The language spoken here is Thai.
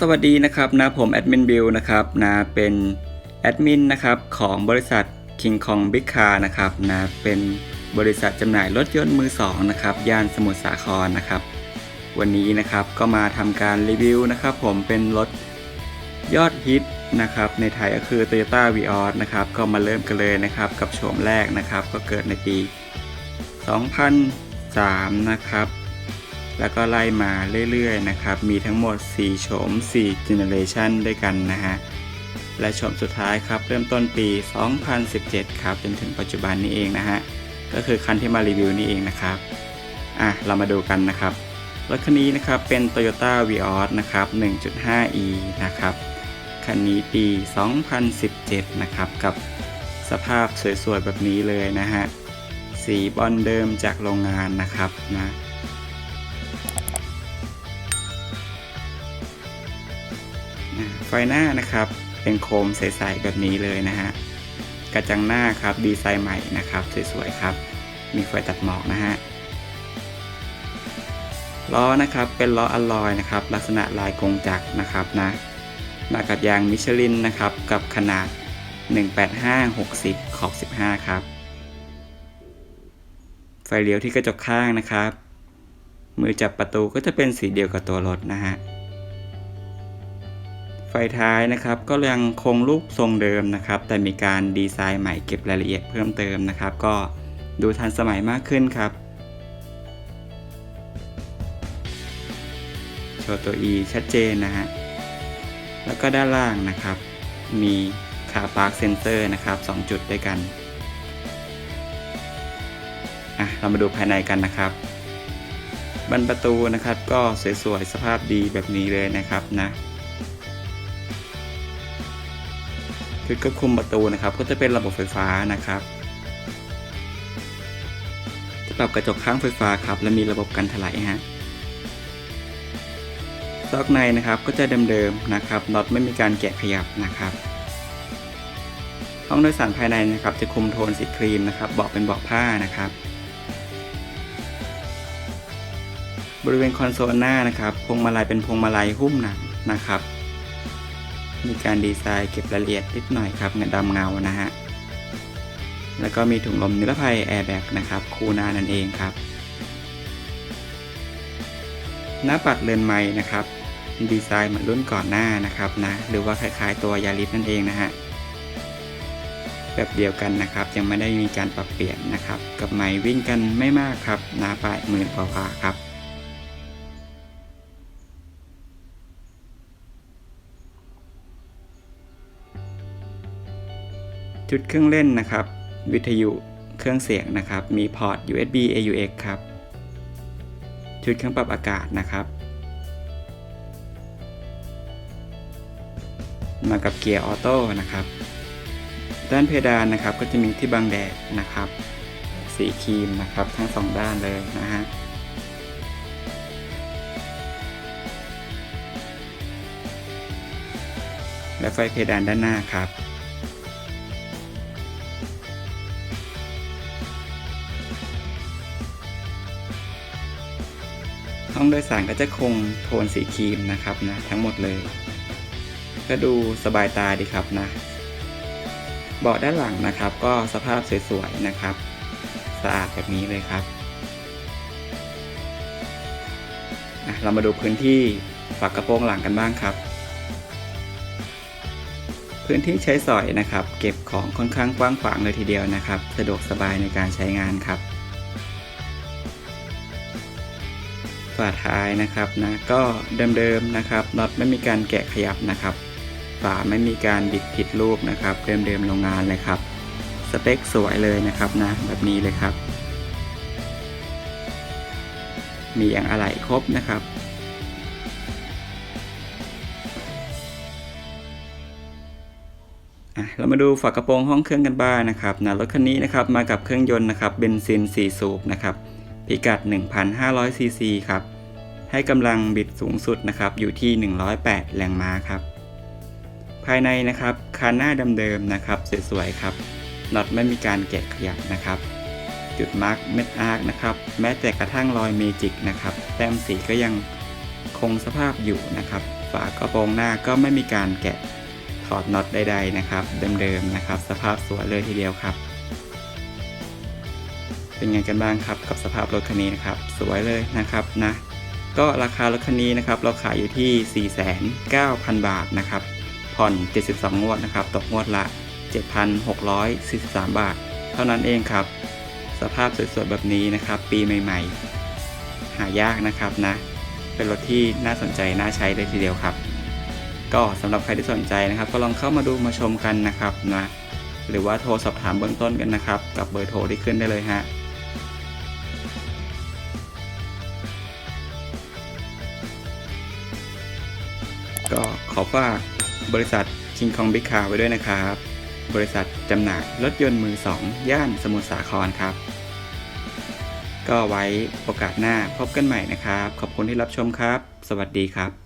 สวัสดีนะครับนะผมแอดมินบิลนะครับนะเป็นแอดมินนะครับของบริษัท King Kong Big Car นะครับนะเป็นบริษัทจำหน่ายรถยนต์มือสองนะครับย่านสมุทรสาครนะครับ วันนี้นะครับก็มาทำการรีวิวนะครับ ผมเป็นรถยอดฮิตนะครับในไทยก็คือ Toyota v ีออนะครับก็มาเริ่มกันเลยนะครับกับโฉมแรกนะครับ ก็เกิดในปี 2003 นะครับ แล้วก็ไล่มาเรื่อยๆนะครับ มีทั้งหมด 4 โฉม 4 generation ด้วยกันนะฮะ และโฉมสุดท้ายครับ เริ่มต้นปี 2017 ครับ จนถึงปัจจุบันนี้เองนะฮะ ก็คือคันที่มารีวิวนี่เองนะครับ อะ เรามาดูกันนะครับ รถคันนี้นะครับ เป็น Toyota Vios นะครับ 1.5e นะครับ คันนี้ปี 2017 นะครับ กับสภาพสวยๆ แบบนี้เลยนะฮะ สีบอลเดิมจากโรงงานนะครับนะ ไฟหน้านะครับเป็นโคมใสๆแบบนี้เลยนะฮะกระจังหน้าครับดีไซน์ใหม่นะครับสวยๆครับ มีไฟตัดหมอกนะฮะล้อนะครับเป็นล้ออลลอยนะครับลักษณะลายกงจักรนะครับนะมากับยางมิชลินนะครับกับขนาด 185-60 ขอบ 15 ครับ ไฟเลี้ยวที่กระจกข้างนะครับ มือจับประตูก็จะเป็นสีเดียวกับตัวรถนะฮะ ฟท้ายนะครับ ก็ยังคงรูปทรงเดิมนะครับ แต่มีการดีไซน์ใหม่เก็บรายละเอียดเพิ่มเติมนะครับ ก็ดูทันสมัยมากขึ้นครับโชว์ตัว E ชัดเจนนะฮะแล้วก็ด้านล่างนะครับ มีขาปาร์คเซนเซอร์นะครับ 2 จุดด้วยกันอะเรามาดูภายในกันนะครับบานประตูนะครับก็สวยๆสภาพดีแบบนี้เลยนะครับนะ คือก็คุมประตูนะครับ ก็จะเป็นระบบไฟฟ้านะครับจะปรับกระจกข้างไฟฟ้าครับ และมีระบบกันถลายฮะซอกในนะครับก็จะเดิมๆนะครับน็อตไม่มีการแกะขยับนะครับ ห้องโดยสารภายในนะครับ จะคุมโทนสีครีมนะครับเบาะเป็นเบาะผ้านะครับ บริเวณคอนโซลหน้านะครับพวงมาลัยเป็นพวงมาลัยหุ้มหนังนะครับ มีการดีไซน์เก็บรายละเอียดนิดหน่อยครับเงาดำเงานะฮะ แล้วก็มีถุงลมนิรภัยแอร์แบ็กนะครับ คู่หน้านั่นเองครับ หน้าปัดเรือนไม้นะครับ ดีไซน์เหมือนรุ่นก่อนหน้านะครับนะ หรือว่าคล้ายๆตัวยาริสนั่นเองนะฮะ แบบเดียวกันนะครับ ยังไม่ได้มีการปรับเปลี่ยนนะครับ กับไม้วิ่งกันไม่มากครับหน้าปลายหมื่นกว่าๆครับ จุดเครื่องเล่นนะครับ วิทยุเครื่องเสียงนะครับ มีพอร์ต USB AUX ครับ ชุดเครื่องปรับอากาศนะครับ มากับเกียร์ออโต้นะครับ ด้านเพดานนะครับก็จะมีที่บังแดดนะครับ สีครีมนะครับทั้งสองด้านเลยนะฮะและไฟเพดานด้านหน้าครับ ห้องโดยสารก็จะคงโทนสีครีมนะครับนะทั้งหมดเลย ก็ดูสบายตาดีครับนะ เบาะด้านหลังนะครับ ก็สภาพสวยๆนะครับ สะอาดแบบนี้เลยครับอะเรามาดูพื้นที่ฝากระโปรงหลังกันบ้างครับ พื้นที่ใช้สอยนะครับ เก็บของค่อนข้างกว้างขวางเลยทีเดียวนะครับ สะดวกสบายในการใช้งานครับ ฝาท้ายนะครับนะก็เดิมๆนะครับน็อตไม่มีการแกะขยับนะครับฝาไม่มีการบิดผิดรูปนะครับ เดิมๆโรงงานเลยครับ สเปคสวยเลยนะครับนะแบบนี้เลยครับ มีอย่างอะไหล่ครบนะครับเรามาดูฝากระโปรงห้องเครื่องกันบ้างนะครับนะรถคันนี้นะครับมากับเครื่องยนต์นะครับเบนซิน 4 สูบนะครับ พิกัด 1,500 ซีซีครับ ให้กำลังบิดสูงสุดนะครับอยู่ที่ 108 แรงม้าครับ ภายในนะครับคานหน้าเดิมๆนะครับสวยๆครับน็อตไม่มีการแกะขยับนะครับ จุดมาร์กเม็ดอาร์กนะครับแม้แต่กระทั่งรอยเมจิกนะครับแต้มสีก็ยังคงสภาพอยู่นะครับ ฝากระโปรงหน้าก็ไม่มีการแกะถอดน็อตใดๆนะครับ เดิมๆนะครับ สภาพสวยเลยทีเดียวครับ เป็นไงกันบ้างครับกับสภาพรถคันนี้นะครับ สวยเลยนะครับนะ ก็ราคารถคันนี้นะครับเราขายอยู่ที่ 49,000 บาทนะครับ ผ่อน 72 งวดนะครับ ตกงวดละ 7,643 บาท เท่านั้นเองครับ สภาพสวยๆแบบนี้นะครับ ปีใหม่ ๆ หายากนะครับนะ เป็นรถที่น่าสนใจน่าใช้เลยทีเดียวครับ ก็สำหรับใครที่สนใจนะครับ ก็ลองเข้ามาดูมาชมกันนะครับนะหรือว่าโทรสอบถามเบื้องต้นกันนะครับ กับเบอร์โทรที่ขึ้นได้เลยฮะ ขอฝากบริษัทคิงคองบิ๊กคาร์ไว้ด้วยนะครับ บริษัทจำหน่ายรถยนต์มือ2ย่านสมุทรสาครครับ ก็ไว้โอกาสหน้าพบกันใหม่นะครับ ขอบคุณที่รับชมครับ สวัสดีครับ